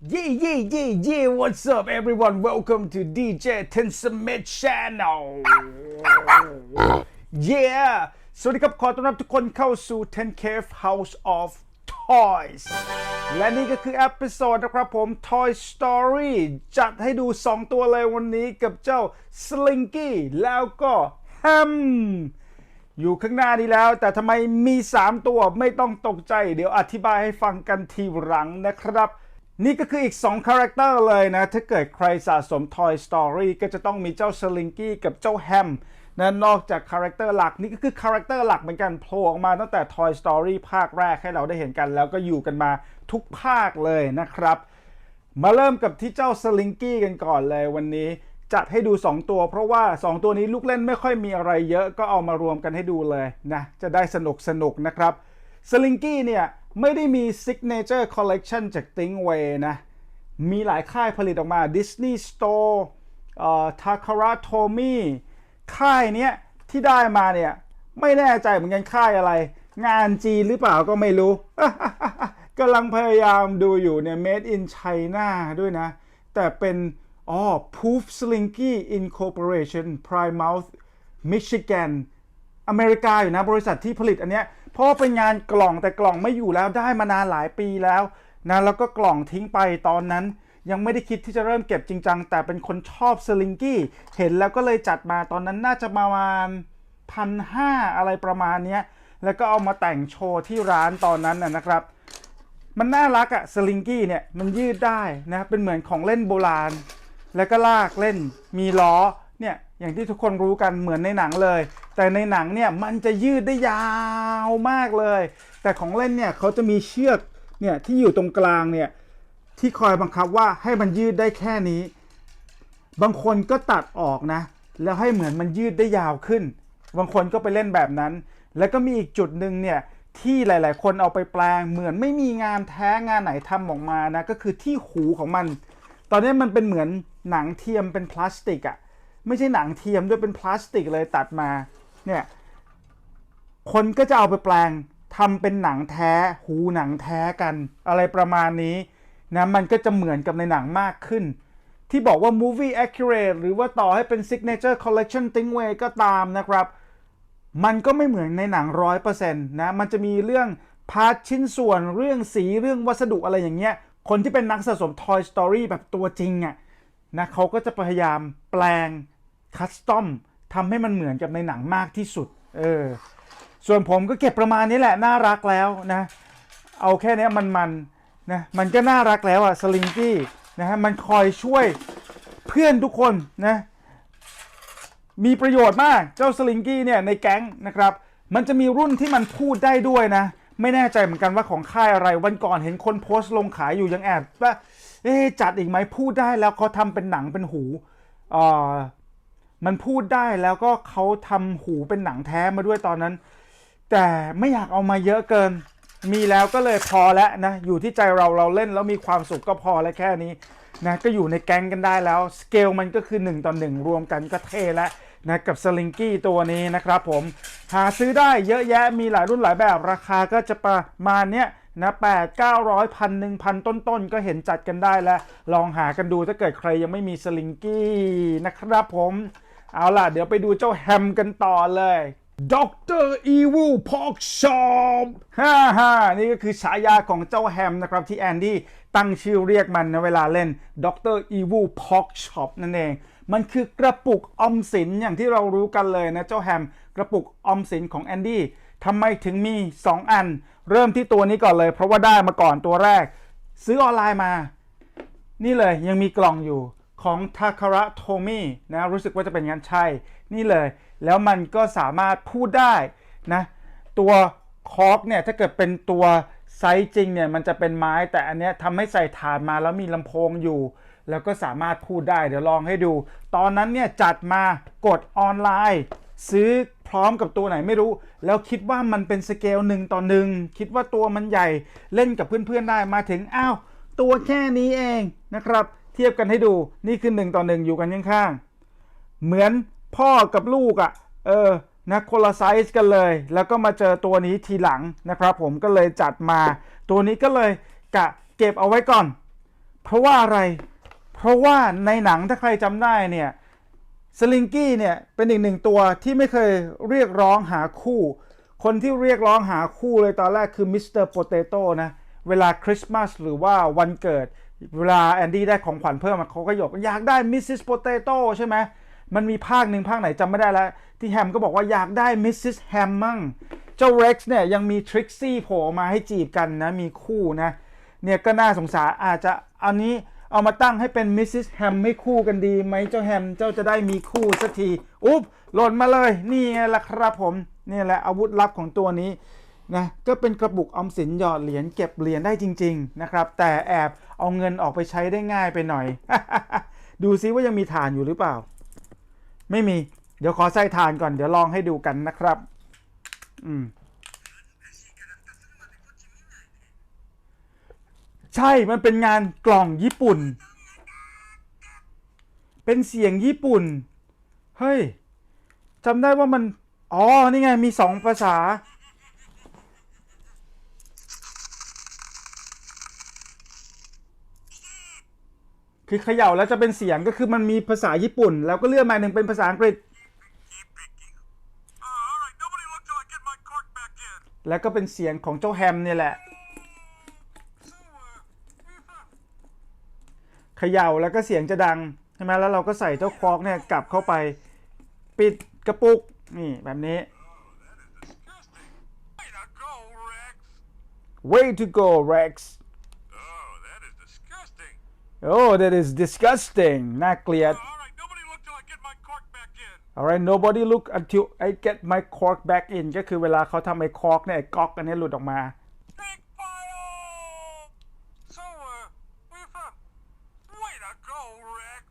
Yeah, yeah, yeah, yeah. What's up, everyone? Welcome to DJ Ten Smith Channel. Yeah. สวัสดีครับ ขอต้อนรับทุกคนเข้าสู่ Ten Cave House of Toys และนี่ก็คือเอพิโซดนะครับผม Toy Story จัดให้ดู 2 ตัวเลยวันนี้กับเจ้า Slinky แล้วก็ Ham อยู่ข้างหน้านี้แล้ว แต่ทำไมมี 3 ตัวไม่ต้องตกใจ เดี๋ยวอธิบายให้ฟังกันทีหลังนะครับ นี่ก็คืออีก2คาแรคเตอร์เลยนะ ถ้าเกิดใครสะสม Toy Story ก็จะต้องมีเจ้า Slinky กับเจ้า Ham นะนอกจากคาแรคเตอร์หลักนี่ก็คือคาแรคเตอร์หลักเหมือนกันโผล่ออกมาตั้งแต่ Toy Story ภาคแรกให้เราได้เห็นกัน แล้วก็อยู่กันมาทุกภาคเลยนะครับ มาเริ่มกับที่เจ้าสลิงกี้กันก่อนเลยวันนี้จัดให้ดู 2 ตัวเพราะว่า 2 ตัวนี้ลูกเล่นไม่ค่อยมีอะไรเยอะก็เอามารวมกันให้ดูเลยนะจะได้สนุกสนุกนะครับสลิงกี้เนี่ย ไม่ได้มี Signature Collection จาก Stingray นะ มีหลายค่ายผลิตออกมา Disney Store เอ่อ Takara Tomy ค่ายเนี้ยที่ได้มาเนี่ยไม่แน่ใจเหมือนกันค่ายอะไร งานจีนหรือเปล่าก็ไม่รู้กำลังพยายามดูอยู่เนี่ย made in China ด้วยนะ แต่เป็นอ๋อ Poof Slinky Incorporation Plymouth Michigan อเมริกาอยู่นะ บริษัทที่ผลิตอันเนี้ย เพราะเป็นงานกล่องแต่กล่องไม่อยู่แล้วได้มานานหลายปีแล้วนะแล้วก็กล่องทิ้งไปตอนนั้น ยังไม่ได้คิดที่จะเริ่มเก็บจริงจังแต่เป็นคนชอบสลิงกี้เห็นแล้วก็เลยจัดมาตอนนั้นน่าจะประมาณพันห้าอะไรประมาณนี้แล้วก็เอามาแต่งโชว์ที่ร้านตอนนั้นนะนะครับ มันน่ารักอะสลิงกี้เนี่ยมันยืดได้นะเป็นเหมือนของเล่นโบราณ แล้วก็ลากเล่นมีล้อเนี่ยอย่างที่ทุกคนรู้กันเหมือนในหนังเลย แต่ในหนังเนี่ยมันจะยืดได้ยาวมากเลย แต่ของเล่นเนี่ยเขาจะมีเชือกเนี่ยที่อยู่ตรงกลางเนี่ยที่คอยบังคับว่าให้มันยืดได้แค่นี้ บางคนก็ตัดออกนะ แล้วให้เหมือนมันยืดได้ยาวขึ้น บางคนก็ไปเล่นแบบนั้น แล้วก็มีอีกจุดหนึ่งเนี่ยที่หลาย ๆ คนเอาไปแปลงเหมือนไม่มีงานแท้งานไหนทำออกมานะก็คือที่หูของมัน ตอนนี้มันเป็นเหมือนหนังเทียมเป็นพลาสติกอะไม่ใช่หนังเทียมด้วยเป็นพลาสติกเลยตัดมา เนี่ยคนก็จะเอาไปแปลงทำเป็นหนังแท้หูหนังแท้กัน อะไรประมาณนี้นะมันก็จะเหมือนกับในหนังมากขึ้น ที่บอกว่า movie accurate หรือว่าต่อให้เป็น signature collection Stingray ก็ตามนะครับ มันก็ไม่เหมือนในหนังร้อยเปอร์เซ็นต์นะมันจะมีเรื่องพาร์ทชิ้นส่วนเรื่องสีเรื่องวัสดุอะไรอย่างเงี้ย คนที่เป็นนักสะสม Toy Story แบบตัวจริงอะ่ะนะเขาก็จะพยายามแปลงคัสตอม ทำให้มันเหมือนกับในหนังมากที่สุด เออ ส่วนผมก็เก็บประมาณนี้แหละ น่ารักแล้วนะ เอาแค่นี้มันมันนะ มันก็น่ารักแล้วอะสลิงกี้นะฮะ มันคอยช่วยเพื่อนทุกคนนะ มีประโยชน์มาก เจ้าสลิงกี้เนี่ยในแก๊งนะครับ มันจะมีรุ่นที่มันพูดได้ด้วยนะ ไม่แน่ใจเหมือนกันว่าของค่ายอะไร วันก่อนเห็นคนโพสต์ลงขายอยู่ยังแอบว่า เอ๊จัดอีกไหมพูดได้แล้วเขาทำเป็นหนังเป็นหูอ่อ มันพูดได้แล้วก็เขาทำหูเป็นหนังแท้มาด้วยตอนนั้น แต่ไม่อยากเอามาเยอะเกิน มีแล้วก็เลยพอแล้วนะ อยู่ที่ใจเราเราเล่นแล้วมีความสุขก็พอแล้วแค่นี้นะก็อยู่ในแก๊งกันได้แล้วสเกลมันก็คือ 1ต่อ1รวมกันก็เท่แล้วนะกับสลิงกี้ตัวนี้นะครับผม หาซื้อได้เยอะแยะมีหลายรุ่นหลายแบบราคาก็จะประมาณเนี้ยนะแปดเก้าร้อยพันหนึ่งพันต้นๆ ก็เห็นจัดกันได้แล้ว ลองหากันดูถ้าเกิดใครยังไม่มีสลิงกี้นะครับผม เอาล่ะ เดี๋ยวไปดูเจ้าแฮมกันต่อเลยด็อกเตอร์อีวิลพอกชอปฮ่าฮ่านี่ก็คือฉายาของเจ้าแฮมนะครับที่แอนดี้ตั้งชื่อเรียกมันในเวลาเล่นด็อกเตอร์อีวิลพอกชอปนั่นเอง มันคือกระปุกออมสินอย่างที่เรารู้กันเลยนะเจ้าแฮม กระปุกออมสินของแอนดี้ทำไมถึงมี 2 อัน เริ่มที่ตัวนี้ก่อนเลย เพราะว่าได้มาก่อนตัวแรก ซื้อออนไลน์มา นี่เลยยังมีกล่องอยู่ ของ Takara Tomy นะรู้สึกว่าจะเป็นงานใช่ นี่เลย แล้วมันก็สามารถพูดได้นะตัวคอกเนี่ยถ้าเกิดเป็นตัวไซส์จริงเนี่ยมันจะเป็นไม้แต่อันเนี้ยทำให้ใส่ฐานมาแล้วมีลำโพงอยู่ แล้วก็สามารถพูดได้เดี๋ยวลองให้ดู ตอนนั้นเนี่ยจัดมากดออนไลน์ ซื้อพร้อมกับตัวไหนไม่รู้ แล้วคิดว่ามันเป็นสเกลหนึ่งต่อหนึ่งคิดว่าตัวมันใหญ่เล่นกับเพื่อนๆได้มาถึงอ้าวตัวแค่นี้เองนะครับ ทียบกันให้ดูนี่คือ1ต่อ1อยู่กันข้างๆเหมือนพ่อกับลูกอะ่ะเออนะคนละไซส์กันเลย แล้วก็มาเจอตัวนี้ทีหลังนะครับ ผมก็เลยจัดมาตัวนี้ก็เลยกะเก็บเอาไว้ก่อนเเพราะว่าอะไร เพราะว่าในหนังถ้าใครจำได้เนี่ยสลิงกี้เนี่ยเป็นอีกหนึ่งตัวที่ไม่เคยเรียกร้องหาคู่ คนที่เรียกร้องหาคู่เลยตอนแรกคือมิสเตอร์โปเตโต้นะเวลาคริสต์มาสหรือว่าวันเกิด เวลาแอนดี้ได้ของขวัญเพิ่มเขาก็หยกอยากได้มิสซิสโปเตโต้ใช่ไหมมันมีภาคหนึ่งภาคไหนจำไม่ได้แล้ว ที่แฮมก็บอกว่าอยากได้มิสซิสแฮมมั่ง เจ้าเร็กซ์เนี่ยยังมีทริกซี่โผล่มาให้จีบกันนะ มีคู่นะ เนี่ยก็น่าสงสารอาจจะอันนี้เอามาตั้งให้เป็นมิสซิสแฮมไม่คู่กันดีไหมเจ้าแฮมเจ้าจะได้มีคู่สักที อุ๊บหล่นมาเลย นี่ไงล่ะครับผม นี่แหละอาวุธลับของตัวนี้ นะก็เป็นกระปุกออมสินหยอดเหรียญเก็บเหรียญได้จริง ๆ นะครับ แต่แอบเอาเงินออกไปใช้ได้ง่ายไปหน่อย ดูซิว่ายังมีฐานอยู่หรือเปล่า ไม่มี เดี๋ยวขอใส่ฐานก่อน เดี๋ยวลองให้ดูกันนะครับ อืมใช่ มันเป็นงานกล่องญี่ปุ่น เป็นเสียงญี่ปุ่น เฮ้ยจำได้ว่ามัน อ๋อ นี่ไง มีสองภาษา คือเขย่าแล้วจะเป็นเสียงก็คือมันมีภาษาญี่ปุ่น แล้วก็เลื่อนมาหนึ่งเป็นภาษาอังกฤษ แล้วก็เป็นเสียงของเจ้าแฮมเนี่ยแหละ เขย่าแล้วก็เสียงจะดังใช่ไหมแล้วเราก็ใส่เจ้าคอกเนี่ยกลับเข้าไป ปิดกระปุกนี่แบบนี้ Way to go, Rex. way to go Rex Oh, that is disgusting. Oh that is disgusting น่าเกลียด Uh, all right, nobody look till I get my cork back in. alright nobody look until I get my cork back in ก็คือเวลาเขาทำไอ้คอกเนี่ยไอ้ก๊อกอันนี้หลุดออกมา Big fire! So, uh, where you from? Way to go, Rex.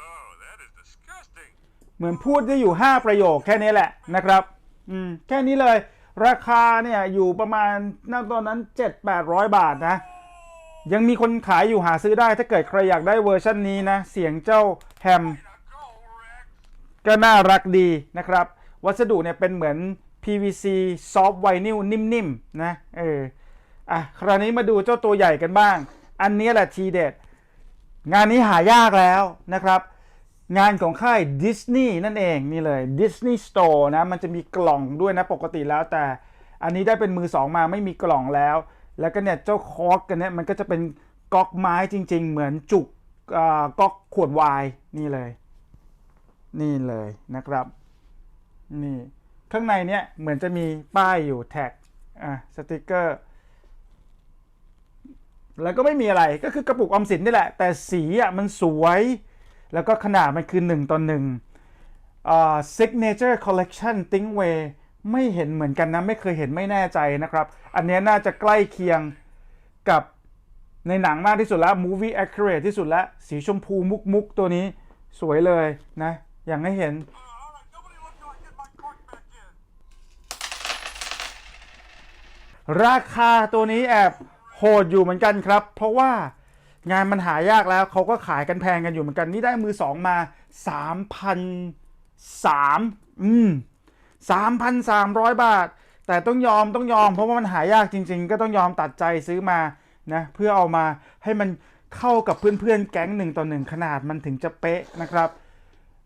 Oh, that is disgusting. เหมือนพูดได้อยู่ 5 ประโยคแค่นี้แหละนะครับ อืม แค่นี้เลย ราคาเนี่ยอยู่ประมาณณตอนนั้น 7-800 บาทนะ ยังมีคนขายอยู่หาซื้อได้ถ้าเกิดใครอยากได้เวอร์ชันนี้นะ เสียงเจ้าแฮม ก็น่ารักดีนะครับ วัสดุเนี่ยเป็นเหมือน PVC ซอฟต์ไวนิลนิ่มๆ นะเอออะคราวนี้มาดูเจ้าตัวใหญ่กันบ้าง อันนี้แหละทีเด็ด งานนี้หายากแล้วนะครับ งานของค่ายดิสนีย์นั่นเองนี่เลย Disney Store นะ มันจะมีกล่องด้วยนะปกติแล้วแต่ อันนี้ได้เป็นมือสองมาไม่มีกล่องแล้ว แล้วก็เนี่ยเจ้าคอกกันเนี่ยมันก็จะเป็นก๊อกไม้จริง ๆ เหมือนจุกก๊อกขวดไวน์นี่เลย นี่เลยนะครับนี่ข้างในเนี้ยเหมือนจะมีป้ายอยู่แท็กอะสติกเกอร์แล้วก็ไม่มีอะไรก็คือกระปุกออมสินนี่แหละ แต่สีอะมันสวย แล้วก็ขนาดมันคือ1ต่อ1อ่า signature collection think way ไม่เห็นเหมือนกันนะ ไม่เคยเห็นไม่แน่ใจนะครับ อันนี้น่าจะใกล้เคียงกับในหนังมากที่สุดแล้ว movie accurate ที่สุดแล้ว สีชมพูมุกมุกตัวนี้สวยเลยนะ อย่างให้เห็น ราคาตัวนี้แอบโหดอยู่เหมือนกันครับ เพราะว่างานมันหายากแล้วเขาก็ขายกันแพงกันอยู่เหมือนกัน นี่ได้มือสองมา 3,003อืม 3,300 บาท แต่ต้องยอมต้องยอม เพราะว่ามันหายากจริง ๆ ก็ต้องยอมตัดใจซื้อมานะเพื่อเอามาให้มันเข้ากับเพื่อนๆแก๊งหนึ่งต่อหนึ่งขนาดมันถึงจะเป๊ะนะครับ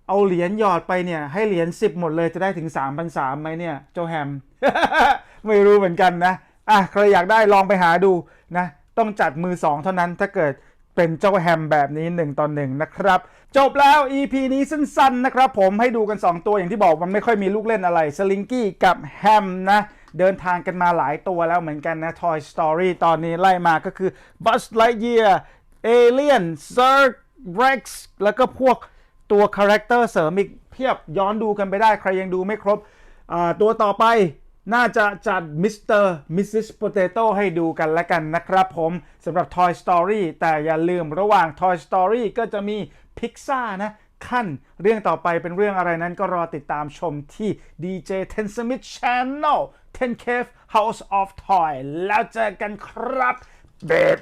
เอาเหรียญหยอดไปเนี่ย ให้เหรียญ10 หมดเลยจะได้ถึง 3,300ไหมเนี่ยเจ้าแฮม ไม่รู้เหมือนกันนะอะใครอยากได้ลองไปหาดูนะต้องจัดมือ2เท่านั้นถ้าเกิด เป็นเจ้าแฮมแบบนี้ 1ต่อ1นะครับ จบแล้ว EP นี้สั้นๆนะครับผมให้ดูกัน 2 ตัวอย่างที่บอกมันไม่ค่อยมีลูกเล่นอะไรสลิงกี้กับแฮมนะเดินทางกันมาหลายตัวแล้วเหมือนกันนะ Toy Story ตอนนี้ไล่มาก็คือ Buzz Lightyear Alien Zurg Rex แล้วก็พวกตัวคาแรคเตอร์เสริมอีกเพียบย้อนดูกันไปได้ใครยังดูไม่ครบตัวต่อไป น่าจะจัดมิสเตอร์มิสซิสโปเตโต้ให้ดูกันแล้วกันนะครับผมสำหรับ Toy Story แต่อย่าลืมระหว่าง Toy Story ก็จะมี Pixar นะขั้นเรื่องต่อไปเป็นเรื่องอะไรนั้นก็รอติดตามชมที่ DJ Ten Smith Channel Ten Cave House of Toy แล้วเจอกันครับเบด